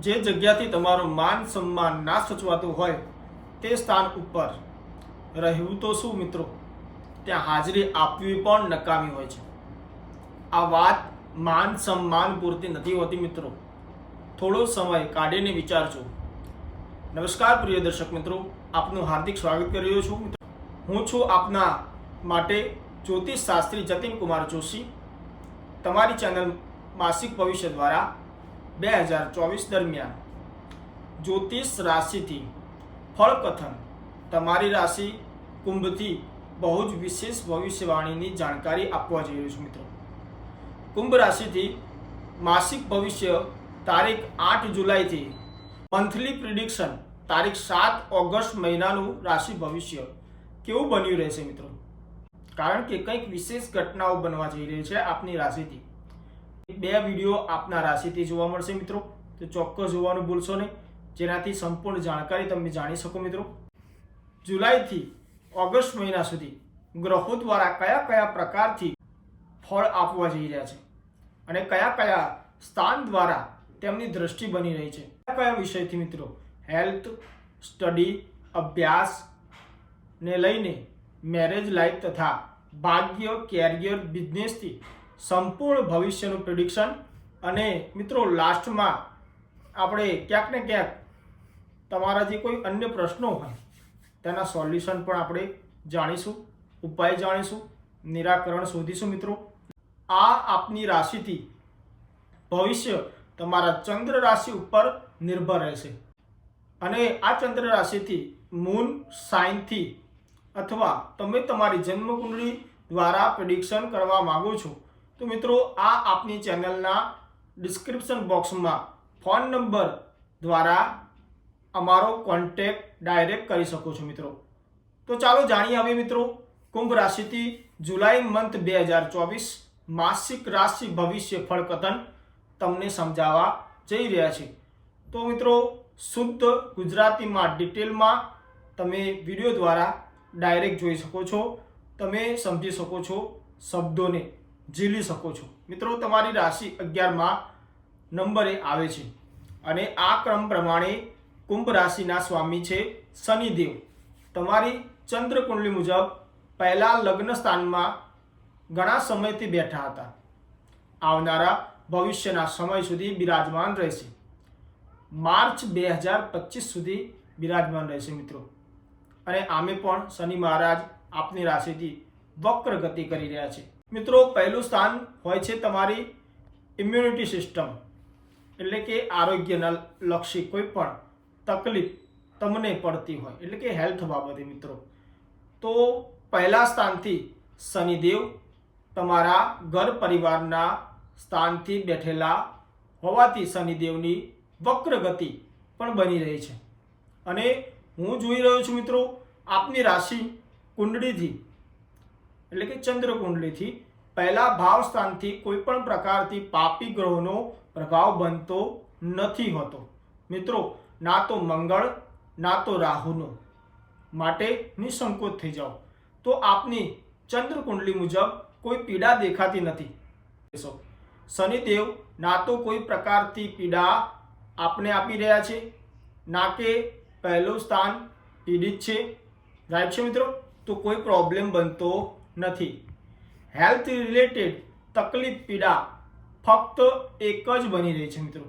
જે જગ્યાથી તમારું માન સન્માન ના સચવાતું હોય તે સ્થાન ઉપર રહેવું તો શું મિત્રો? ત્યાં હાજરી આપવી પણ નકામી હોય છે. આ વાત માન સન્માન પૂરતી નથી હોતી મિત્રો. થોડો સમય કાઢીને વિચારજો. નમસ્કાર પ્રિય દર્શક મિત્રો, આપનું હાર્દિક સ્વાગત કરી રહ્યો છું મિત્રો. હું છું આપના માટે જ્યોતિષ શાસ્ત્રી જતીન કુમાર જોશી. તમારી ચેનલ માસિક ભવિષ્ય દ્વારા બે હજાર ચોવીસ દરમિયાન જ્યોતિષ રાશિથી ફળકથન. તમારી રાશિ કુંભથી બહુ જ વિશેષ ભવિષ્યવાણીની જાણકારી આપવા જઈ રહ્યો છું મિત્રો. કુંભ રાશિથી માસિક ભવિષ્ય તારીખ આઠ જુલાઈથી મંથલી પ્રિડિક્શન તારીખ સાત ઓગસ્ટ મહિનાનું રાશિ ભવિષ્ય કેવું બન્યું રહેશે મિત્રો? કારણ કે કંઈક વિશેષ ઘટનાઓ બનવા જઈ રહી છે આપની રાશિથી. બે વીડિયો આપના રાશિથી જોવા મળશે મિત્રો. તો ચોક્કસ જોવાનું ભૂલશો નહીં. જેનાથી સંપૂર્ણ જાણકારી તમે જાણી શકો મિત્રો. જુલાઈથી ઓગસ્ટ મહિના સુધી ગ્રહો દ્વારા કયા કયા પ્રકારથી ફળ આપવા જઈ રહ્યા છે? અને કયા કયા સ્થાન દ્વારા તેમની દ્રષ્ટિ બની રહી છે? કયા કયા વિષયથી મિત્રો? હેલ્થ, સ્ટડી અભ્યાસને લઈને મેરેજ લાઈફ તથા ભાગ્ય, કેરિયર, બિઝનેસથી સંપૂર્ણ ભવિષ્યનું પ્રિડિક્શન અને મિત્રો લાસ્ટમાં આપણે ક્યાંક ને ક્યાંક તમારા જે કોઈ અન્ય પ્રશ્નો હોય, તેના સોલ્યુશન પણ આપણે જાણીશું, ઉપાય જાણીશું, નિરાકરણ શોધીશું મિત્રો. આ આપની રાશિથી ભવિષ્ય તમારા ચંદ્ર રાશિ ઉપર નિર્ભર રહેશે. અને આ ચંદ્ર રાશિથી મૂન સાઇનથી અથવા તમે તમારી જન્મકુંડળી દ્વારા પ્રિડિક્શન કરવા માંગો છો તો મિત્રો, આ આપની ચેનલના ડિસ્ક્રિપ્શન બોક્સમાં ફોન નંબર દ્વારા અમારો કોન્ટેક્ટ ડાયરેક્ટ કરી શકો છો મિત્રો. તો ચાલો જાણીએ હવે મિત્રો, કુંભ રાશિથી જુલાઈ મંથ બે હજાર ચોવીસ, માસિક રાશિ ભવિષ્ય ફળ કથન તમને સમજાવવા જઈ રહ્યા છે. તો મિત્રો, શુદ્ધ ગુજરાતીમાં ડિટેલમાં તમે વીડિયો દ્વારા ડાયરેક્ટ જોઈ શકો છો. તમે સમજી શકો છો શબ્દોને. ઝીલી શકો છો. મિત્રો, તમારી રાશિ અગિયારમાં નંબરે આવે છે અને આ ક્રમ પ્રમાણે કુંભ રાશિના સ્વામી છે શનિદેવ. તમારી ચંદ્ર કુંડલી મુજબ પહેલાં લગ્ન સ્થાનમાં ઘણા સમયથી બેઠા હતા. આવનારા ભવિષ્યના સમય સુધી બિરાજમાન રહેશે. માર્ચ બે હજાર પચીસ સુધી બિરાજમાન રહેશે મિત્રો. અને આમે પણ શનિ મહારાજ આપની રાશિથી વક્ર ગતિ કરી રહ્યા છે. મિત્રો, પહેલું સ્થાન હોય છે તમારી ઇમ્યુનિટી સિસ્ટમ એટલે કે આરોગ્યના લક્ષી કોઈ પણ તકલીફ તમને પડતી હોય, એટલે કે હેલ્થ બાબતે મિત્રો. તો પહેલા સ્થાનથી શનિદેવ તમારા ઘર પરિવારના સ્થાનથી બેઠેલા હોવાથી શનિદેવની વક્ર ગતિ પણ બની રહી છે. અને હું જોઈ રહ્યો છું મિત્રો, આપની રાશિ કુંડળીથી એટલે કે ચંદ્ર કુંડલીથી પહેલા ભાવ સ્થાનથી કોઈ પણ પ્રકારથી પાપી ગ્રહોનો પ્રભાવ બનતો નથી હોતો. મિત્રો, ના તો મંગળ, ના તો રાહુનો માટે નિસંકોચ થઈ જાઓ. તો આપની ચંદ્ર કુંડલી મુજબ કોઈ પીડા દેખાતી નથી. શનિદેવ ના તો કોઈ પ્રકારથી પીડા આપને આપી રહ્યા છે, ના કે પહેલું સ્થાન પીડિત છે. રાઈટ છે મિત્રો? તો કોઈ પ્રોબ્લેમ બનતો નથી. હેલ્થ રિલેટેડ તકલીફ પીડા ફક્ત એક જ બની રહી છે મિત્રો,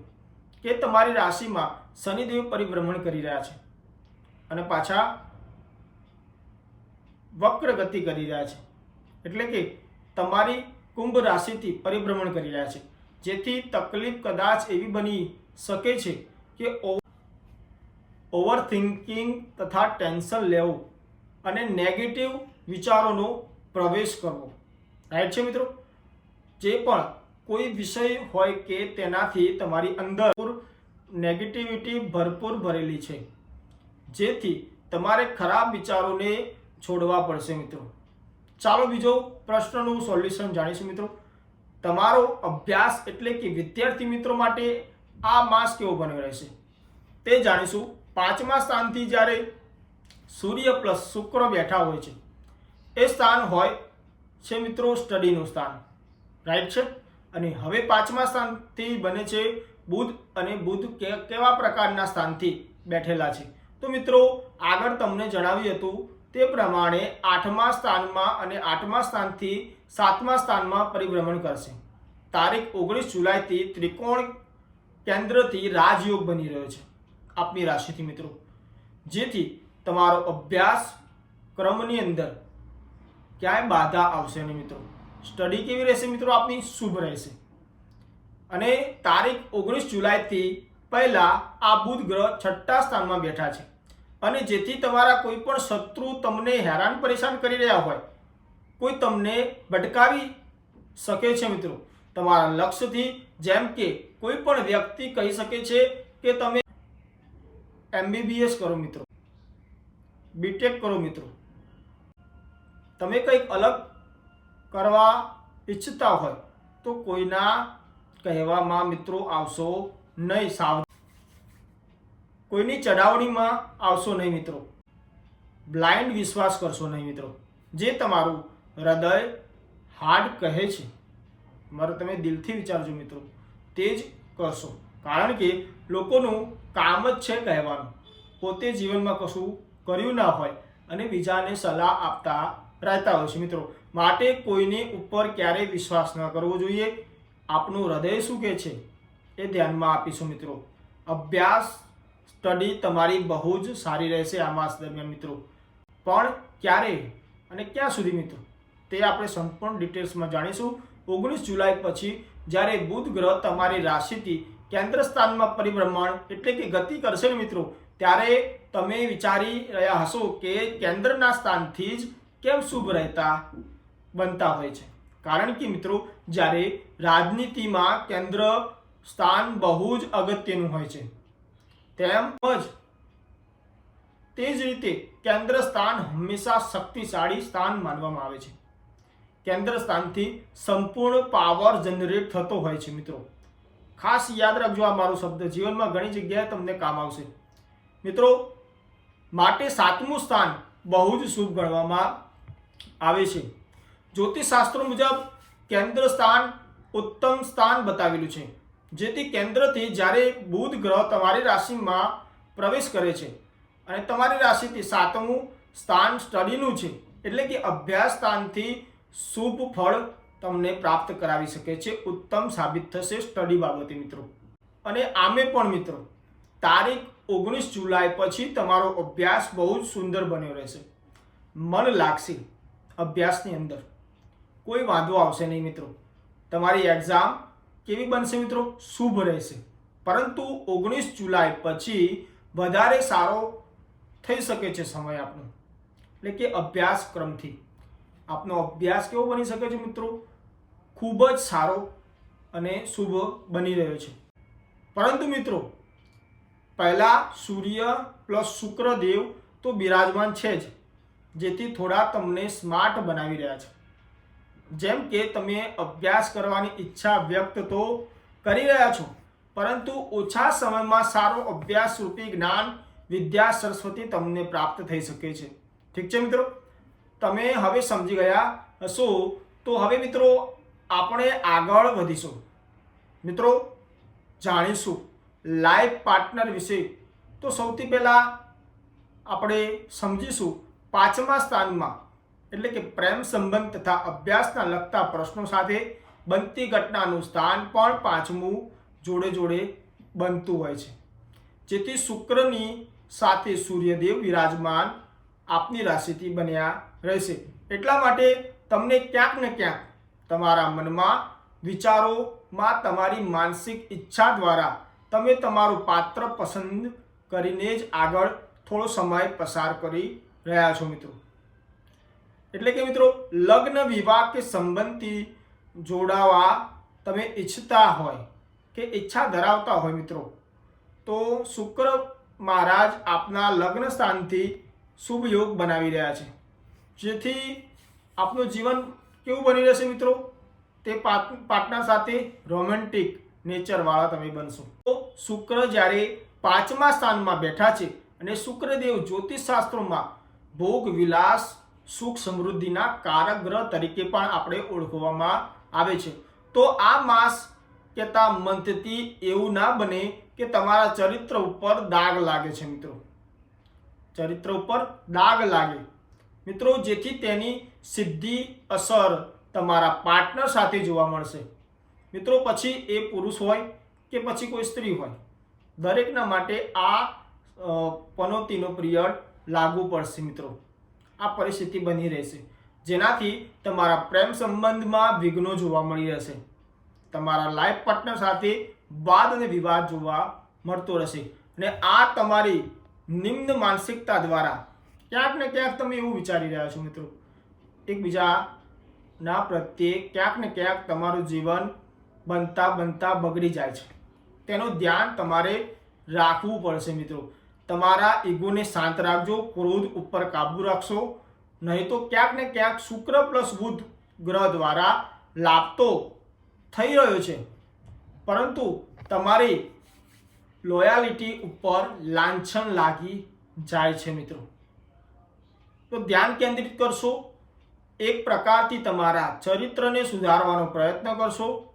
કે તમારી રાશિમાં શનિદેવ પરિભ્રમણ કરી રહ્યા છે અને પાછા વક્ર ગતિ કરી રહ્યા છે. એટલે કે તમારી કુંભ રાશિથી પરિભ્રમણ કરી રહ્યા છે. જેથી તકલીફ કદાચ એવી બની શકે છે કે ઓવર થિંકિંગ તથા ટેન્શન લેવું અને નેગેટિવ વિચારોનો પ્રવેશ કરવો. રાઈટ છે મિત્રો? જે પણ કોઈ વિષય હોય કે તેનાથી તમારી અંદર નેગેટિવિટી ભરપૂર ભરેલી છે. જેથી તમારે ખરાબ વિચારોને છોડવા પડશે મિત્રો. ચાલો બીજો પ્રશ્નનું સોલ્યુશન જાણીશું મિત્રો. તમારો અભ્યાસ એટલે કે વિદ્યાર્થી મિત્રો માટે આ માસ કેવો બન્યો રહેશે? તે જાણીશું. પાંચમા સ્થાનથી જ્યારે સૂર્ય પ્લસ શુક્ર બેઠા હોય છે. એ સ્થાન હોય છે મિત્રો સ્ટડીનું સ્થાન. રાઈટ છે? અને હવે પાંચમા સ્થાનથી બને છે બુધ અને બુધ કેવા પ્રકારના સ્થાનથી બેઠેલા છે? તો મિત્રો, આગળ તમને જણાવ્યું હતું તે પ્રમાણે આઠમા સ્થાનમાં અને આઠમા સ્થાનથી સાતમા સ્થાનમાં પરિભ્રમણ કરશે. તારીખ ઓગણીસ જુલાઈથી ત્રિકોણ કેન્દ્રથી રાજયોગ બની રહ્યો છે આપની રાશિથી મિત્રો. જેથી તમારો અભ્યાસ ક્રમની અંદર ક્યાંય બાધા આવશે નહીં મિત્રો. સ્ટડી કેવી રહેશે મિત્રો આપની? શુભ રહેશે. અને તારીખ ઓગણીસ જુલાઈથી પહેલાં આ બુધ ગ્રહ છઠ્ઠા સ્થાનમાં બેઠા છે. અને જેથી તમારા કોઈ પણ શત્રુ તમને હેરાન પરેશાન કરી રહ્યા હોય, કોઈ તમને ભટકાવી શકે છે મિત્રો. તમારા લક્ષ્યથી જેમ કે કોઈ પણ વ્યક્તિ કહી શકે છે કે તમે એમબીબીએસ કરો મિત્રો. બીટેક કરો મિત્રો. તમે કંઈક અલગ કરવા ઈચ્છતા હોય તો કોઈના કહેવામાં મિત્રો આવશો નહીં, સાવ કોઈની ચડાવણીમાં આવશો નહીં મિત્રો. બ્લાઇન્ડ વિશ્વાસ કરશો નહીં મિત્રો. જે તમારું હૃદય હાર્ડ કહે છે. મારો તમે દિલથી વિચારજો મિત્રો. તે જ કરશો. કારણ કે લોકોનું કામ જ છે કહેવાનું. પોતે જીવનમાં કશું કર્યું ના હોય અને બીજાને સલાહ આપતા રહેતા હોય છે. મિત્રો, માટે કોઈની ઉપર ક્યારેય વિશ્વાસ ન કરવો જોઈએ. આપનું હૃદય શું કહે છે એ ધ્યાનમાં આપીશું મિત્રો. અભ્યાસ, સ્ટડી તમારી બહુ જ સારી રહેશે આ માસ દરમિયાન મિત્રો. પણ ક્યારે અને ક્યાં સુધી મિત્રો? તે આપણે સંપૂર્ણ ડિટેલ્સમાં જાણીશું. ઓગણીસ જુલાઈ પછી જ્યારે બુધ ગ્રહ તમારી રાશિથી કેન્દ્ર સ્થાનમાં પરિભ્રમણ એટલે કે ગતિ કરશે ને મિત્રો, ત્યારે તમે વિચારી રહ્યા હશો કે કેન્દ્રના સ્થાનથી જ કેમ શુભ રહેતા બનતા હોય છે? કારણ કે મિત્રો, જ્યારે રાજનીતિમાં કેન્દ્ર સ્થાન બહુ જ અગત્યનું હોય છે, તેમજ તે જ રીતે કેન્દ્ર સ્થાન હંમેશા શક્તિશાળી સ્થાન માનવામાં આવે છે. કેન્દ્ર સ્થાનથી સંપૂર્ણ પાવર જનરેટ થતો હોય છે મિત્રો. ખાસ યાદ રાખજો આ મારો શબ્દ, જીવનમાં ઘણી જગ્યાએ તમને કામ આવશે. મિત્રો, માટે સાતમું સ્થાન બહુ જ શુભ ગણવામાં આવે છે. જ્યોતિષશાસ્ત્રો મુજબ કેન્દ્ર સ્થાન ઉત્તમ સ્થાન બતાવેલું છે. જેથી કેન્દ્રથી જ્યારે બુધ ગ્રહ તમારી રાશિમાં પ્રવેશ કરે છે અને તમારી રાશિથી સાતમું સ્થાન સ્ટડીનું છે, એટલે કે અભ્યાસ સ્થાનથી શુભ ફળ તમને પ્રાપ્ત કરાવી શકે છે. ઉત્તમ સાબિત થશે સ્ટડી બાબતે મિત્રો. અને આમે પણ મિત્રો, તારીખ ઓગણીસ જુલાઈ પછી તમારો અભ્યાસ બહુ જ સુંદર બન્યો રહેશે. મન લાગશે. અભ્યાસની અંદર. કોઈ વાંધો આવશે નહીં મિત્રો. તમારી એક્ઝામ કેવી બનશે મિત્રો? શુભ રહેશે. પરંતુ ઓગણીસ જુલાઈ પછી વધારે સારો થઈ શકે છે સમય આપનો. એટલે કે અભ્યાસક્રમથી. આપનો અભ્યાસ કેવો બની શકે છે મિત્રો? ખૂબ જ સારો અને શુભ બની રહ્યો છે. પરંતુ મિત્રો, પહેલાં સૂર્ય પ્લસ શુક્રદેવ તો બિરાજમાન છે જ. જેથી થોડા તમને સ્માર્ટ બનાવી રહ્યા છે. જેમ કે તમે અભ્યાસ કરવાની ઈચ્છા વ્યક્ત તો કરી રહ્યા છો, પરંતુ ઓછા સમયમાં સારો અભ્યાસ રૂપી જ્ઞાન વિદ્યા સરસ્વતી તમને પ્રાપ્ત થઈ શકે છે. ઠીક છે મિત્રો? તમે હવે સમજી ગયા હશો, તો હવે મિત્રો આપણે આગળ વધીશું. મિત્રો, જાણીશું લાઈફ પાર્ટનર વિશે. તો સૌથી પહેલાં આપણે સમજીશું પાંચમા સ્થાનમાં, એટલે કે પ્રેમ સંબંધ તથા અભ્યાસના લગતા પ્રશ્નો સાથે બનતી ઘટનાનું સ્થાન પણ પાંચમું જોડે જોડે બનતું હોય છે. જેથી શુક્રની સાથે સૂર્યદેવ વિરાજમાન આપની રાશિથી બન્યા રહેશે. એટલા માટે તમને ક્યાંક ને ક્યાંક તમારા મનમાં વિચારોમાં તમારી માનસિક ઈચ્છા દ્વારા તમે તમારું પાત્ર પસંદ કરીને જ આગળ થોડો સમય પસાર કરી રહ્યા છો મિત્રો. એટલે કે મિત્રો, લગ્ન વિવાહ કે સંબંધથી જોડાવા તમે ઈચ્છતા હોય કે ઈચ્છા ધરાવતા હોય મિત્રો, તો શુક્ર મહારાજ આપના લગ્ન સ્થાનથી શુભ યોગ બનાવી રહ્યા છે. જેથી આપનું જીવન કેવું બની રહેશે મિત્રો? તે પાર્ટ- પાર્ટનર સાથે રોમેન્ટિક નેચરવાળા તમે બનશો. તો શુક્ર જ્યારે પાંચમા સ્થાનમાં બેઠા છે અને શુક્રદેવ જ્યોતિષશાસ્ત્રોમાં ભોગ વિલાસ સુખ સમૃદ્ધિના કારક ગ્રહ તરીકે પણ આપણે ઓળખવામાં આવે છે. તો આ માસ કહેતા મંથથી એવું ના બને કે તમારા ચરિત્ર ઉપર દાગ લાગે છે મિત્રો. ચરિત્ર ઉપર દાગ લાગે. મિત્રો, જેથી તેની સિદ્ધિ, અસર તમારા પાર્ટનર સાથે જોવા મળશે. મિત્રો, પછી એ પુરુષ હોય કે પછી કોઈ સ્ત્રી હોય. દરેકના માટે આ પનોતીનો પિરિયડ લાગુ પડશે મિત્રો. આ પરિસ્થિતિ બની રહેશે. જેનાથી તમારા પ્રેમ સંબંધમાં વિઘ્નો જોવા મળી રહેશે. તમારા લાઈફ પાર્ટનર સાથે વાદ અને વિવાદ જોવા મળતો રહેશે. અને આ તમારી નિમ્ન માનસિકતા દ્વારા ક્યાંક ને ક્યાંક તમે એવું વિચારી રહ્યા છો મિત્રો. એકબીજાના પ્રત્યે ક્યાંક ને ક્યાંક તમારું જીવન બનતા બનતા બગડી જાય છે. તેનું ધ્યાન તમારે રાખવું પડશે મિત્રો. તમારા ઈગોને શાંત રાખજો, ક્રોધ ઉપર કાબુ રાખશો. નહીં તો ક્યાંક ને ક્યાંક શુક્ર પ્લસ બુધ ગ્રહ દ્વારા લાભ તો થઈ રહ્યો છે. પરંતુ તમારી લોયાલિટી ઉપર લાંછન લાગી જાય છે મિત્રો. તો ધ્યાન કેન્દ્રિત કરશો. એક પ્રકારથી તમારા ચરિત્રને સુધારવાનો પ્રયત્ન કરશો.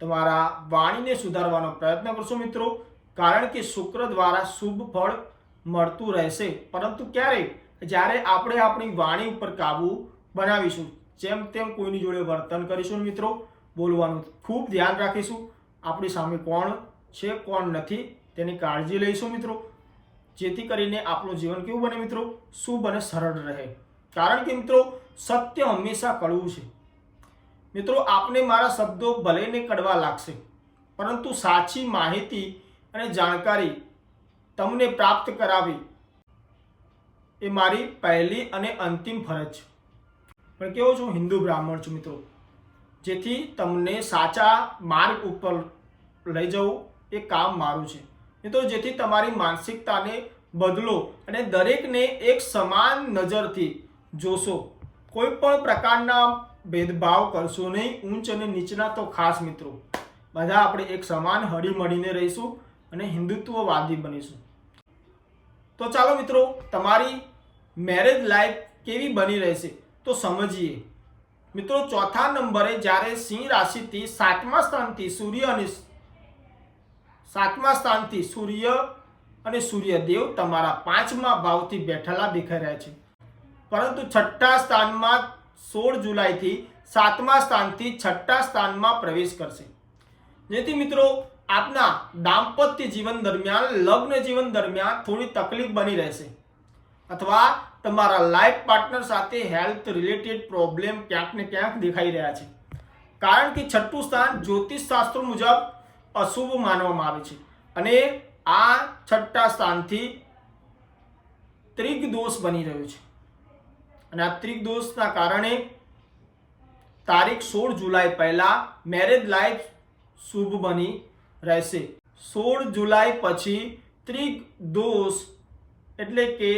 તમારા વાણીને સુધારવાનો પ્રયત્ન કરશો મિત્રો. કારણ કે શુક્ર દ્વારા શુભ ફળ મળતું રહેશે. પરંતુ ક્યારે? જ્યારે આપણે આપણી વાણી ઉપર કાબુ બનાવીશું. જેમ તેમ કોઈની જોડે વર્તન કરીશું મિત્રો, બોલવાનું ખૂબ ધ્યાન રાખીશું. આપણી સામે કોણ છે, કોણ નથી, તેની કાળજી લઈશું મિત્રો. જેથી કરીને આપણું જીવન કેવું બને મિત્રો? શુભ અને સરળ રહે. કારણ કે મિત્રો, સત્ય હંમેશા કડવું છે. મિત્રો, આપને મારા શબ્દો ભલેને કડવા લાગશે, પરંતુ સાચી માહિતી અને જાણકારી તમને પ્રાપ્ત કરાવી. એ મારી પહેલી અને અંતિમ ફરજ. છે પણ કેવો છું? હિન્દુ બ્રાહ્મણ છું મિત્રો. જેથી તમને સાચા માર્ગ ઉપર લઈ જવું એ કામ મારું છે. મિત્રો, જેથી તમારી માનસિકતાને બદલો અને દરેકને એક સમાન નજરથી જોશો. કોઈ પણ પ્રકારના ભેદભાવ કરશો નહીં. ઊંચ અને નીચના તો ખાસ મિત્રો. બધા આપણે એક સમાન હળીમળીને રહીશું. અને હિન્દુત્વવાદી બનીશું. તો ચાલો મિત્રો, તમારી મેરેજ લાઈફ કેવી બની રહેશે તો સમજીએ. મિત્રો, ચોથા નંબરે જ્યારે સિંહ રાશિથી સાતમા સ્થાનથી સૂર્ય અને સાતમા સ્થાનથી સૂર્ય અને સૂર્યદેવ તમારા પાંચમા ભાવથી બેઠેલા દેખાઈ રહ્યા છે. પરંતુ છઠ્ઠા સ્થાનમાં સોળ જુલાઈથી સાતમા સ્થાનથી છઠ્ઠા સ્થાનમાં પ્રવેશ કરશે. જેથી મિત્રો આપના દાંપત્ય જીવન દરમિયાન, લગ્ન જીવન દરમિયાન થોડી તકલીફ બની રહેશે. અથવા તમારા લાઈફ પાર્ટનર સાથે હેલ્થ રિલેટેડ પ્રોબ્લેમ ક્યાંક ને ક્યાંક દેખાઈ રહ્યા છે. કારણ કે છઠ્ઠું સ્થાન જ્યોતિષ શાસ્ત્રો મુજબ અશુભ માનવામાં આવે છે. અને આ છઠ્ઠા સ્થાનથી ત્રિગ દોષ બની રહ્યો છે. અને આ ત્રિગ દોષના કારણે તારીખ સોળ જુલાઈ પહેલા મેરેજ લાઈફ શુભ બની રહેશે. સોળ જુલાઈ પછી ત્રિગ દોષ એટલે કે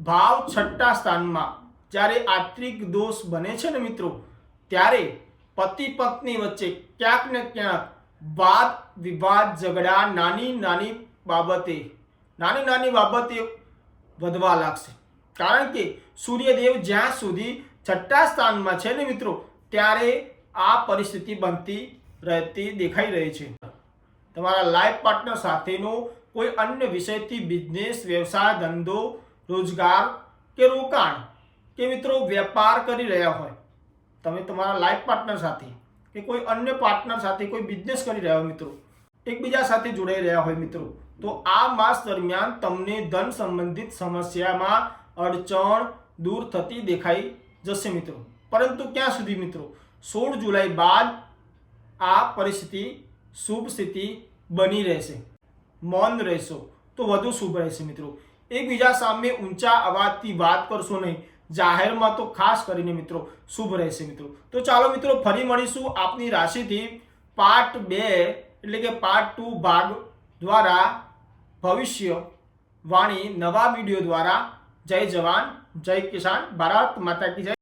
ભાવ છઠ્ઠા સ્થાનમાં. જ્યારે આત્રિક દોષ બને છે ને મિત્રો, ત્યારે પતિ પત્ની વચ્ચે ક્યાંક ને ક્યાંક વાદ, વિવાદ, ઝઘડા નાની નાની બાબતે, નાની નાની બાબતે વધવા લાગશે. કારણ કે સૂર્યદેવ જ્યાં સુધી છઠ્ઠા સ્થાનમાં છે ને મિત્રો, ત્યારે આ પરિસ્થિતિ બનતી રહેતી દેખાઈ રહી છે. તમારા લાઈફ પાર્ટનર સાથેનો કોઈ અન્ય વિષયથી બિઝનેસ, વ્યવસાય, ધંધો, રોજગાર કે રોકાણ કે મિત્રો વેપાર કરી રહ્યા હોય, તમે તમારા લાઈફ પાર્ટનર સાથે કે કોઈ અન્ય પાર્ટનર સાથે કોઈ બિઝનેસ કરી રહ્યા હોય મિત્રો, એકબીજા સાથે જોડાઈ રહ્યા હોય મિત્રો, તો આ માસ દરમિયાન તમને ધન સંબંધિત સમસ્યામાં અડચણ દૂર થતી દેખાઈ જશે મિત્રો. પરંતુ ક્યાં સુધી મિત્રો? સોળ જુલાઈ બાદ આ પરિસ્થિતિ શુભ સ્થિતિ બની રહેશે. મૌન રહેશો, તો વધુ શુભ રહેશે મિત્રો. એકબીજા સામે ઊંચા અવાજથી વાત કરશો નહીં. જાહેરમાં તો ખાસ કરીને મિત્રો શુભ રહેશે મિત્રો. તો ચાલો મિત્રો ફરી મળીશું આપની રાશિથી પાર્ટ બે, એટલે કે પાર્ટ ટુ ભાગ દ્વારા ભવિષ્ય વાણી નવા વીડિયો દ્વારા. જય જવાન, જય કિસાન, ભારત માતા કી જય.